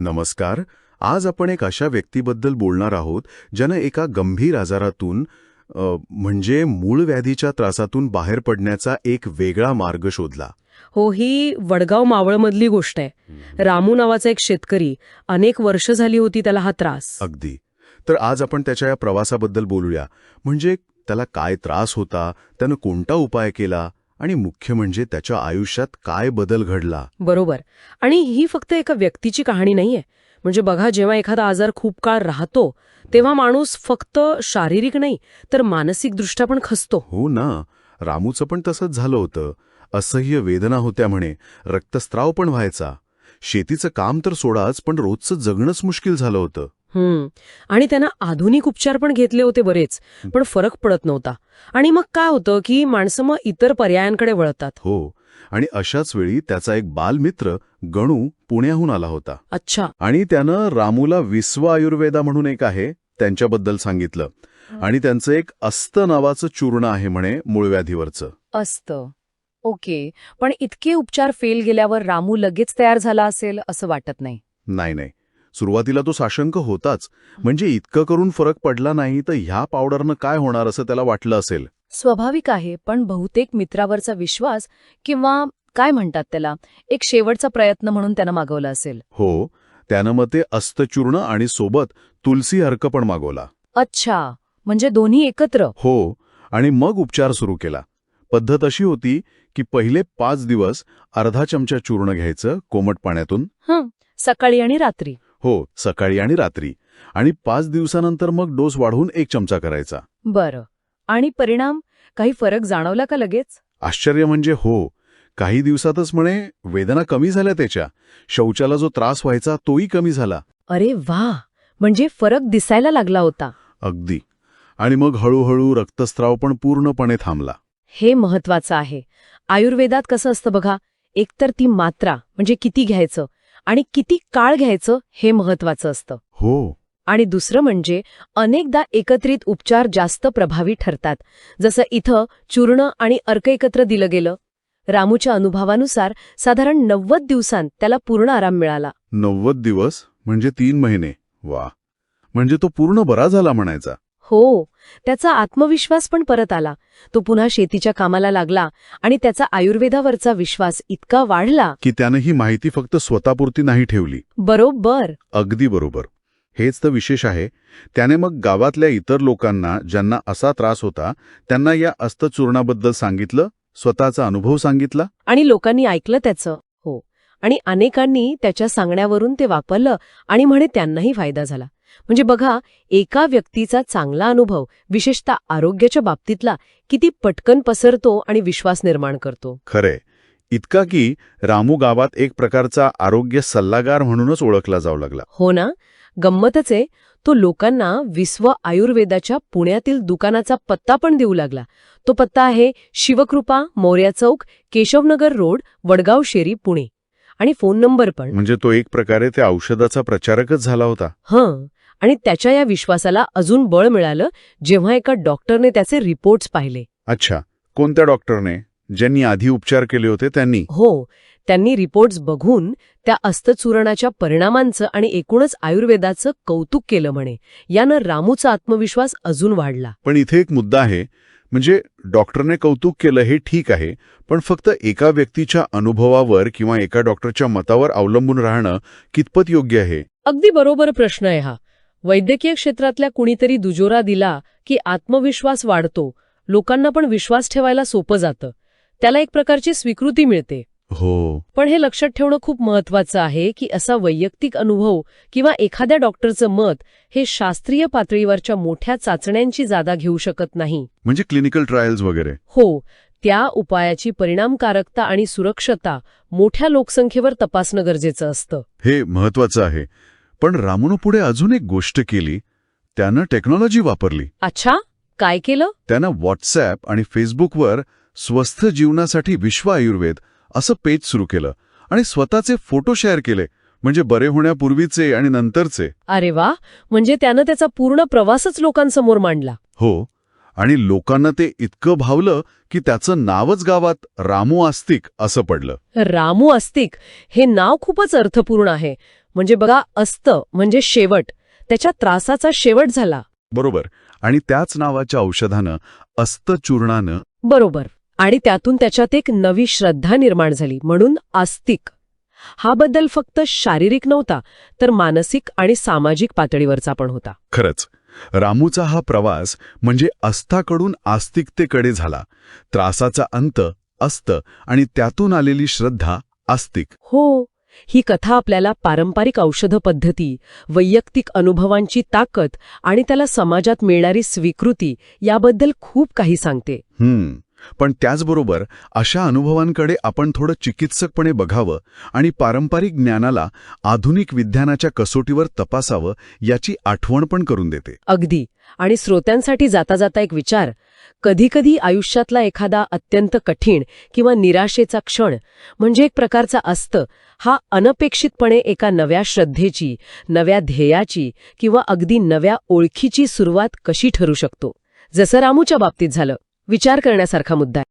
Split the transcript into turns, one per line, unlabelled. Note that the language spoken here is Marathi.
नमस्कार. आज आपण एक अशा व्यक्तीबद्दल बोलणार आहोत ज्यानं एका गंभीर आजारातून म्हणजे मूळ व्याधीच्या त्रासातून बाहेर पडण्याचा एक वेगळा मार्ग शोधला.
हो ही वडगाव मावळमधली गोष्ट आहे. रामू नावाचा एक शेतकरी अनेक वर्ष झाली होती त्याला हा त्रास.
अगदी. तर आज आपण त्याच्या या प्रवासाबद्दल बोलूया. म्हणजे त्याला काय त्रास होता? त्यानं कोणता उपाय केला? आणि मुख्य म्हणजे त्याच्या आयुष्यात काय बदल घडला?
बरोबर. आणि ही फक्त एका व्यक्तीची कहाणी नाहीये. म्हणजे बघा जेव्हा एखादा आजार खूप काळ राहतो तेव्हा माणूस फक्त शारीरिक नाही तर मानसिकदृष्ट्या पण खसतो.
हो ना. रामूचं पण तसंच झालं होतं. असह्य वेदना होत्या म्हणे. रक्तस्राव पण व्हायचा. शेतीचं काम तर सोडाच पण रोजचं जगणंच मुश्किल झालं होतं.
हम्म. आणि त्यानं आधुनिक उपचार पण घेतले होते बरेच पण फरक पडत नव्हता. आणि मग काय होतं की माणसं मग इतर पर्यायांकडे वळतात?
हो. आणि अशाच वेळी त्याचा एक बालमित्र गणू पुण्याहून आला होता.
अच्छा.
आणि त्यानं रामूला विश्व आयुर्वेदा म्हणून एक आहे त्यांच्याबद्दल सांगितलं. आणि त्यांचं एक अस्त नावाचं चूर्ण आहे म्हणे मूळव्याधीवरचं
असतं. ओके. पण इतके उपचार फेल गेल्यावर रामू लगेच तयार झाला असेल असं वाटत नाही?
नाही नाही. सुरुवातीला तो साशंक होताच. म्हणजे इतकं करून फरक पडला नाही तर ह्या पावडरनं काय होणार असं त्याला वाटलं असेल?
स्वाभाविक आहे पण बहुतेक मित्रावरचा विश्वास किंवा काय म्हणतात त्याला एक शेवटचा प्रयत्न म्हणून त्यानं मागवला असेल.
हो त्यानं मग ते अस्तचूर्ण आणि सोबत तुलसी अर्क पण मागवला.
अच्छा म्हणजे दोन्ही एकत्र?
हो आणि मग उपचार सुरू केला. पद्धत अशी होती की पहिले पाच दिवस अर्धा चमचा चूर्ण घ्यायचं कोमट पाण्यातून.
हं सकाळी आणि रात्री.
हो सकाळी आणि रात्री. आणि पाच दिवसानंतर मग डोस वाढवून एक चमचा करायचा.
बरं. आणि परिणाम? काही फरक जाणवला का लगेच?
आश्चर्य म्हणजे हो. काही दिवसातच म्हणे वेदना कमी झाल्या त्याच्या. शौचाला जो त्रास व्हायचा तोही कमी झाला.
अरे वा! म्हणजे फरक दिसायला लागला होता.
अगदी. आणि मग हळूहळू रक्तस्राव पण पूर्णपणे थांबला.
हे महत्वाचं आहे. आयुर्वेदात कसं असतं बघा एकतर ती मात्रा म्हणजे किती घ्यायचं आणि किती काळ घ्यायचं हे महत्वाचं असतं.
हो.
आणि दुसरं म्हणजे अनेकदा एकत्रित उपचार जास्त प्रभावी ठरतात. जसं इथं चूर्ण आणि अर्क एकत्र दिलं गेलं. रामूच्या अनुभवानुसार साधारण नव्वद दिवसांत त्याला पूर्ण आराम मिळाला.
नव्वद दिवस? म्हणजे तीन महिने. वा. म्हणजे तो पूर्ण बरा झाला म्हणायचा.
हो त्याचा आत्मविश्वास पण परत आला. तो पुन्हा शेतीच्या कामाला लागला आणि त्याचा आयुर्वेदावरचा विश्वास इतका वाढला.
की त्यानं ही माहिती फक्त स्वतःपुरती नाही ठेवली.
बरोबर.
अगदी बरोबर. हेच तर विशेष आहे. त्याने मग गावातल्या इतर लोकांना ज्यांना असा त्रास होता त्यांना या अस्तचूर्णाबद्दल सांगितलं? स्वतःचा अनुभव सांगितला?
आणि लोकांनी ऐकलं त्याचं. हो. आणि अनेकांनी त्याच्या सांगण्यावरून ते वापरलं आणि म्हणे त्यांनाही फायदा झाला. म्हणजे बघा एका व्यक्तीचा चांगला अनुभव विशेषतः आरोग्याच्या बाबतीतला किती पटकन पसरतो आणि विश्वास निर्माण करतो.
खरे. इतका की रामू गावात एक प्रकारचा आरोग्य सल्लागार म्हणूनच ओळखला जाऊ लागला.
हो ना? गंमतच आहे. तो लोकांना विश्व आयुर्वेदाच्या पुण्यातील दुकानाचा पत्ता पण देऊ लागला. तो पत्ता आहे शिवकृपा मौर्या चौक केशवनगर रोड वडगाव शेरी पुणे. आणि फोन नंबर पण.
म्हणजे तो एक प्रकारे त्या औषधाचा प्रचारकच झाला होता.
हं. आणि त्याच्या या विश्वासाला अजून बळ मिळालं जेव्हा एका डॉक्टरने त्याचे रिपोर्ट्स पाहिले.
अच्छा. कोणत्या डॉक्टरने? ज्यांनी आधी उपचार केले होते त्यांनी?
हो. त्यांनी रिपोर्ट्स बघून त्या अस्तचूर्णाच्या परिणामांचं आणि एकूणच आयुर्वेदाचं कौतुक केलं म्हणे. यानं रामूचा आत्मविश्वास अजून वाढला.
पण इथे एक मुद्दा आहे. म्हणजे डॉक्टरने कौतुक केलं हे ठीक आहे पण फक्त एका व्यक्तीच्या अनुभवावर किंवा एका डॉक्टरच्या मतावर अवलंबून राहणं कितपत योग्य आहे?
अगदी बरोबर प्रश्न आहे हा. वैद्यकीय क्षेत्रातल्या कुणीतरी दुजोरा दिला की आत्मविश्वास वाढतो. लोकांना पण विश्वास ठेवायला सोपं जातं. त्याला एक प्रकारची स्वीकृती मिळते.
हो.
पण हे लक्षात ठेवणं खूप महत्वाचं आहे की असा वैयक्तिक अनुभव किंवा एखाद्या डॉक्टरचं मत हे शास्त्रीय पातळीवरच्या मोठ्या चाचण्यांची जागा घेऊ शकत नाही.
म्हणजे क्लिनिकल ट्रायल्स वगैरे.
हो. त्या उपायाची परिणामकारकता आणि सुरक्षता मोठ्या लोकसंख्येवर तपासणं गरजेचं असतं.
हे महत्वाचं आहे. पण रामूनं पुढे अजून एक गोष्ट केली. त्यानं टेक्नॉलॉजी वापरली.
अच्छा काय केलं?
त्यानं व्हॉट्सॲप आणि फेसबुकवर स्वस्थ जीवनासाठी विश्व आयुर्वेद असं पेज सुरू केलं आणि स्वतःचे फोटो शेअर केले म्हणजे बरे होण्यापूर्वीचे आणि नंतरचे.
अरे वा म्हणजे त्यानं त्याचा पूर्ण प्रवासच लोकांसमोर मांडला.
हो आणि लोकांना ते इतकं भावलं की त्याचं नावच गावात रामू आस्तिक असं पडलं.
रामू अस्तिक हे नाव खूपच अर्थपूर्ण आहे.
म्हणजे बघा असतं म्हणजे शेवट. त्याच्या त्रासाचा शेवट झाला.
बरोबर. आणि त्याच नावाच्या औषधानं अस्तचूर्णानं
बरोबर. आणि त्यातून त्याच्यात एक नवी श्रद्धा निर्माण झाली म्हणून आस्तिक. हा बदल फक्त शारीरिक नव्हता तर मानसिक आणि सामाजिक पातळीवरचा पण होता.
खरंच. रामूचा हा प्रवास म्हणजे अस्ताकडून आस्तिकतेकडे झाला. त्रासाचा अंत अस्त आणि त्यातून आलेली श्रद्धा आस्तिक.
हो. ही कथा आपल्याला पारंपरिक औषध पद्धती वैयक्तिक अनुभवांची ताकद आणि त्याला समाजात मिळणारी स्वीकृती याबद्दल खूप काही सांगते.
हम्म. पण त्याचबरोबर अशा अनुभवांकडे आपण थोडं चिकित्सकपणे बघावं आणि पारंपरिक ज्ञानाला आधुनिक विज्ञानाच्या कसोटीवर तपासावं याची आठवण पण करून देते.
अगदी. आणि श्रोत्यांसाठी जाता जाता एक विचार कधीकधी आयुष्यातला एखादा अत्यंत कठीण किंवा निराशेचा क्षण म्हणजे एक प्रकारचा अस्त हा अनपेक्षितपणे एका नव्या श्रद्धेची नव्या ध्येयाची किंवा अगदी नव्या ओळखीची सुरुवात कशी ठरू शकतो? जसं रामूच्या बाबतीत झालं. विचार करण्यासारखा मुद्दा आहे.